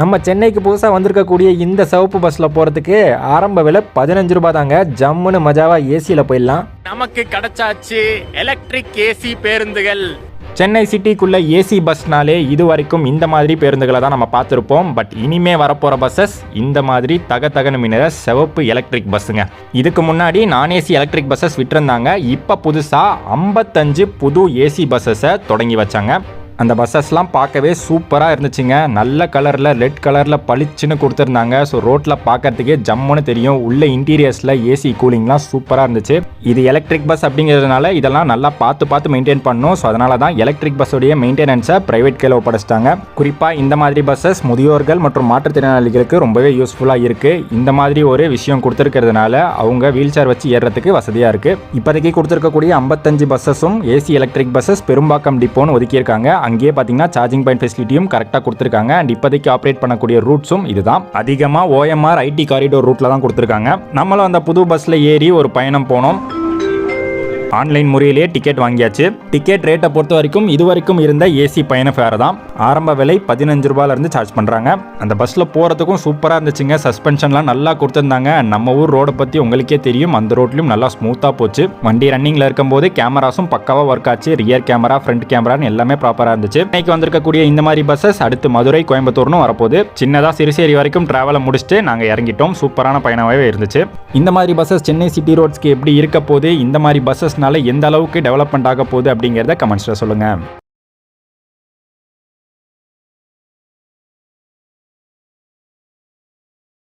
நம்ம சென்னைக்கு புதுசாக வந்திருக்கக்கூடிய இந்த சிவப்பு பஸ்ஸில் போகிறதுக்கு ஆரம்ப விலை பதினஞ்சு ரூபாய் தாங்க ஜம்முன்னு மஜாவாக ஏசியில் போயிடலாம். நமக்கு கிடைச்சாச்சு எலக்ட்ரிக் ஏசி பேருந்துகள். சென்னை சிட்டிக்குள்ளே ஏசி பஸ்னாலே இது வரைக்கும் இந்த மாதிரி பேருந்துகளை தான் நம்ம பார்த்துருப்போம். பட் இனிமே வரப்போகிற பஸ்ஸஸ் இந்த மாதிரி தக தகன மின்னுற சிவப்பு எலக்ட்ரிக் பஸ்ஸுங்க இதுக்கு முன்னாடி நான் ஏசி எலக்ட்ரிக் பஸ்ஸஸ் விட்டுருந்தாங்க. இப்போ புதுசாக ஐம்பத்தஞ்சு புது ஏசி பஸ்ஸஸை தொடங்கி வச்சாங்க. அந்த பஸ்ஸஸ்லாம் பார்க்கவே சூப்பராக இருந்துச்சுங்க. நல்ல கலரில் ரெட் கலரில் பளிச்சுன்னு கொடுத்துருந்தாங்க. ஸோ ரோட்டில் பார்க்கறதுக்கே ஜம்முன்னு தெரியும். உள்ள இன்டீரியர்ஸில் ஏசி கூலிங்லாம் சூப்பராக இருந்துச்சு. இது எலக்ட்ரிக் பஸ் அப்படிங்கிறதுனால இதெல்லாம் நல்லா பார்த்து பார்த்து மெயின்டைன் பண்ணணும் ஸோ அதனால தான் எலக்ட்ரிக் பஸ்ஸோடைய மெயின்டெனன்ஸை ப்ரைவேட் கையில் ஒப்படைச்சிட்டாங்க. குறிப்பாக இந்த மாதிரி பஸ்ஸஸ் முதியோர்கள் மற்றும் மாற்றுத்திறனாளிகளுக்கு ரொம்பவே யூஸ்ஃபுல்லாக இருக்குது இந்த மாதிரி ஒரு விஷயம் கொடுத்துருக்கிறதுனால அவங்க வீல் சேர் வச்சு ஏறுறதுக்கு வசதியாக இருக்குது இப்போதைக்கு கொடுத்துருக்கக்கூடிய ஐம்பத்தஞ்சு பஸ்ஸஸும் ஏசி எலக்ட்ரிக் பஸ்ஸஸ் பெரும்பாக்கம் டிப்போன்னு ஒதுக்கியிருக்காங்க. அங்கேயே பார்த்தீங்கன்னா சார்ஜிங் பாயிண்ட் ஃபெசிலிட்டியும் கரெக்டாக கொடுத்துருக்காங்க. அண்ட் இப்போதைக்கு ஆப்ரேட் பண்ணக்கூடிய ரூட்ஸும் இதுதான். அதிகமாக ஓஎம்ஆர் ஐடி காரிடோர் ரூட்டில் தான் கொடுத்துருக்காங்க. நம்மளும் அந்த புது பஸ்ஸில் ஏறி ஒரு பயணம் போனோம். ஆன்லைன் முறையிலேயே டிக்கெட் வாங்கியாச்சு. டிக்கெட் ரேட்டை பொறுத்த வரைக்கும் இது வரைக்கும் இருந்த ஏசி பயண ஃபேர் தான். ஆரம்ப விலை பதினஞ்சு ரூபாயிலேருந்து சார்ஜ் பண்ணுறாங்க அந்த பஸ்ஸில் போகிறதுக்கும் சூப்பராக இருந்துச்சுங்க. சஸ்பென்ஷன்லாம் நல்லா கொடுத்துருந்தாங்க. நம்ம ஊர் ரோடை பற்றி உங்களுக்கே தெரியும். அந்த ரோட்லையும் நல்லா ஸ்மூத்தாக போச்சு. வண்டி ரன்னிங்கில் இருக்கும்போது கேமராஸும் பக்காவாக ஒர்க் ஆச்சு. ரியர் கேமரா ஃப்ரண்ட் கேமரான்னு எல்லாமே ப்ராப்பராக இருந்துச்சு. இன்னைக்கு வந்திருக்கக்கூடிய இந்த மாதிரி பஸ்ஸஸ் அடுத்து மதுரை கோயம்புத்தூர்னு வரப்போகுது. சின்னதாக சிறுசேரி வரைக்கும் ட்ராவலை முடிச்சுட்டு நாங்கள் இறங்கிட்டோம். சூப்பரான பயணமாகவே இருந்துச்சு. இந்த மாதிரி பஸ்ஸஸ் சென்னை சிட்டி ரோட்ஸ்க்கு எப்படி இருக்க போது இந்த மாதிரி பஸ்ஸஸ் பஸ்ஸஸ்னால எந்த அளவுக்கு டெவலப்மெண்ட் ஆக போகுது அப்படிங்கிறத கமெண்ட்ஸில் சொல்லுங்கள்